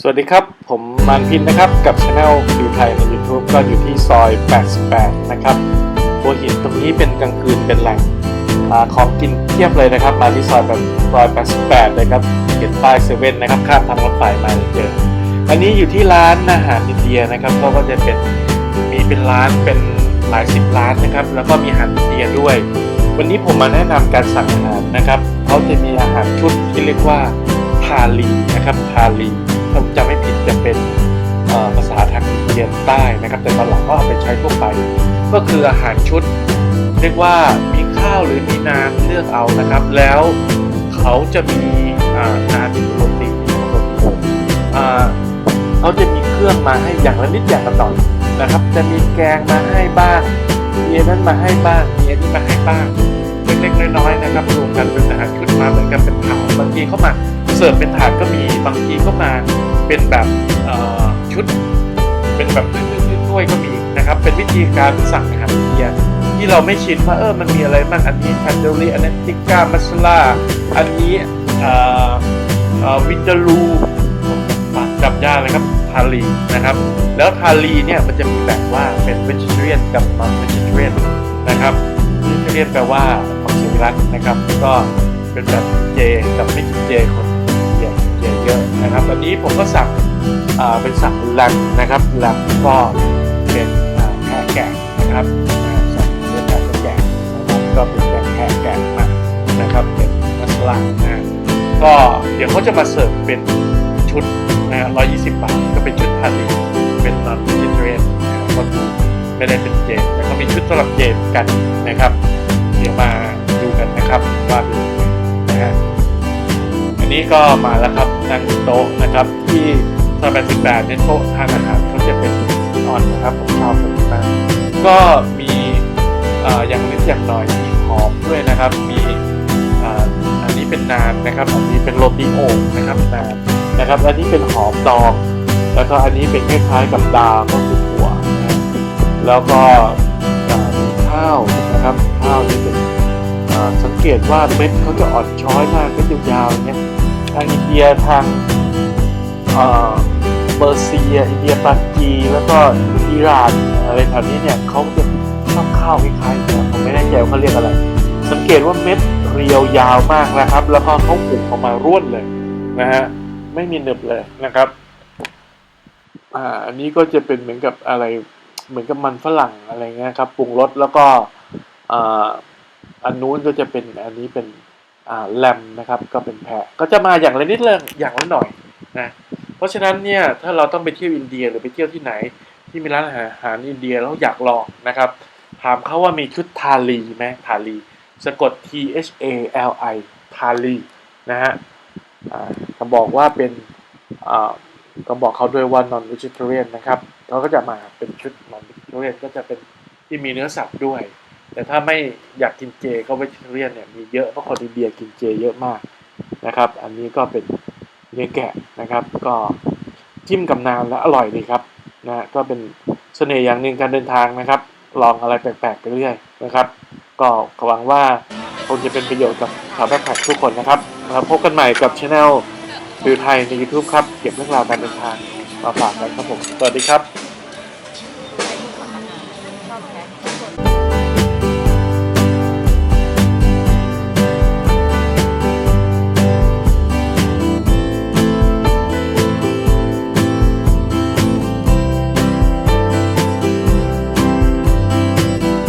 สวัสดีครับ ผมมานพินนะครับ กับช anel ฟิวไทยใน YouTube ก็อยู่ที่ซอย 88 นะครับหัวหินตรงนี้เป็นกลางคืนเป็นแหล่งอาของกินเทียบเลยนะครับ มาที่ซอยแบบซอย 88 เลยครับเห็นป้ายเซเว่นนะครับ ข้ามทางรถไฟมาเจออันนี้อยู่ที่ร้านอาหารอินเดียนะครับก็ก็จะเป็นมีเป็นร้านเป็นหลายสิบร้านนะครับ แล้วก็มีอาหารอินเดียด้วย วันนี้ผมมาแนะนำการสั่งอาหารนะครับเขาจะมีอาหารชุดที่เรียกว่าทาลีนะครับทาลี ผมจำไม่ผิดจะเป็นภาษาทางเดียนใต้นะครับ แต่ตอนหลังก็เอาไปใช้ทั่วไป ก็คืออาหารชุด เรียกว่ามีข้าวหรือมีน้ำเลือกเอานะครับ แล้วเขาจะมีอาน้ำที่โรตีโรตีอ่าเขาจะมีเครื่องมาให้อย่างละนิดอย่างละหน่อยนะครับ จะมีแกงมาให้บ้างมีนนั้นมาให้บ้างมีอันนี้มาให้บ้างเล็กๆน้อยๆนะครับรวมกันเป็นอาหารชุดมาเหมือนกันเป็นถาบางทีเข้ามา เสิร์ฟเป็นถาดก็มีบางทีก็มาเป็นแบบชุด เป็นแบบถ้วยก็มีนะครับ เป็นวิธีการสั่งอาหารเดียที่เราไม่ชินว่าเออมันมีอะไรบ้างอันนี้ทันเดลีอันนั้นติก้ามัสลาอันนี้วิจารูจำยากเลยครับทาลีนะครับ แล้วทาลีเนี่ยมันจะมีแบ่งว่าเป็น vegetarian กับ non vegetarian นะครับ vegetarian แปลว่ามังสวิรัตนะครับ ก็เป็นแบบเจกับไม่กินเจคน เยอะนะครับอันนี้ผมก็สั่งเป็นสั่งแลมนะครับแลมก็เป็นแพะแกะนะครับสั่งเป็นแพะแกะนะครับก็เป็นแกงแพะแกะมานะครับเป็นมัสลานะก็เดี๋ยวเขาจะมาเสิร์ฟเป็นชุดนะฮะ120 บาทก็เป็นชุดทาลีเป็น non vegetarian นะครับก็ไม่ได้เป็นเจนแต่เขามีชุดสำหรับเจนกันนะครับ เดี๋ยวมาดูกันนะครับว่าเป็นยังไงนะฮะอันนี้ก็มาแล้วครับ นั่งโต๊ะนะครับ ที่ซอย88เนี่ยโต๊ะทานอาหารเขาจะเป็นนอนนะครับผมชอบแบบนี้มากก็มีอย่างนิดอย่างหน่อยมีหอมด้วยนะครับ มีอันนี้เป็นนานนะครับ อันนี้เป็นโรตีโอ่งนะครับนานนะครับ อันนี้เป็นหอมดอง แล้วก็อันนี้เป็นคล้ายๆกับดาวก็คือถั่วแล้วก็มีข้าวนะครับข้าวที่เป็นสังเกตว่าเม็ดเขาจะอ่อนช้อยมากเม็ดยาวๆอย่างเงี้ย ทางอินเดียทางเอ่อเปอร์เซียอินเดียปากีแล้วก็อิหร่านอะไรแถวนี้เนี่ยเขาจะชอบข้าวคล้ายๆกันผมไม่แน่ใจว่าเขาเรียกอะไร สังเกตว่าเม็ดเรียวยาวมากนะครับ แล้วก็เขาปลูกออกมาร่วนเลยนะฮะไม่มีหนึบเลยนะครับอ่าอันนี้ก็จะเป็นเหมือนกับอะไรเหมือนกับมันฝรั่งอะไรเงี้ยครับปรุงรสแล้วก็อ่าอันนู้นก็จะเป็นอันนี้เป็น แลมนะครับก็เป็นแพะก็จะมาอย่างละนิดเรื่องอย่างละหน่อยนะเพราะฉะนั้นเนี่ยถ้าเราต้องไปเที่ยวอินเดียหรือไปเที่ยวที่ไหน ที่มีร้านอาหารอินเดียแล้วอยากลองนะครับ ถามเขาว่ามีชุดทาลีไหมทาลีสะกด T H A L I ทาลีนะฮะก็บอกว่าเป็นก็บอกเขาด้วยว่า non vegetarian นะครับเขาก็จะมาเป็นชุด non vegetarian ก็จะเป็นที่มีเนื้อสัตว์ด้วย แต่ถ้าไม่อยากกินเจก็เวชเทเรียนเนี่ยมีเยอะเพราะคนอินเดียกินเจเยอะมากนะครับ อันนี้ก็เป็นเนื้อแกะนะครับ ก็จิ้มกับน้ำและอร่อยดีครับนะก็เป็นเสน่ห์อย่างหนึ่งการเดินทางนะครับ ลองอะไรแปลกๆไปเรื่อยนะครับ ก็หวังว่าคงจะเป็นประโยชน์กับชาวแบ็คแพคทุกคนนะครับพบกันใหม่กับช anel ฟิวไทยใน YouTube ครับ เก็บเรื่องราวการเดินทางมาฝากกันครับผม สวัสดีครับ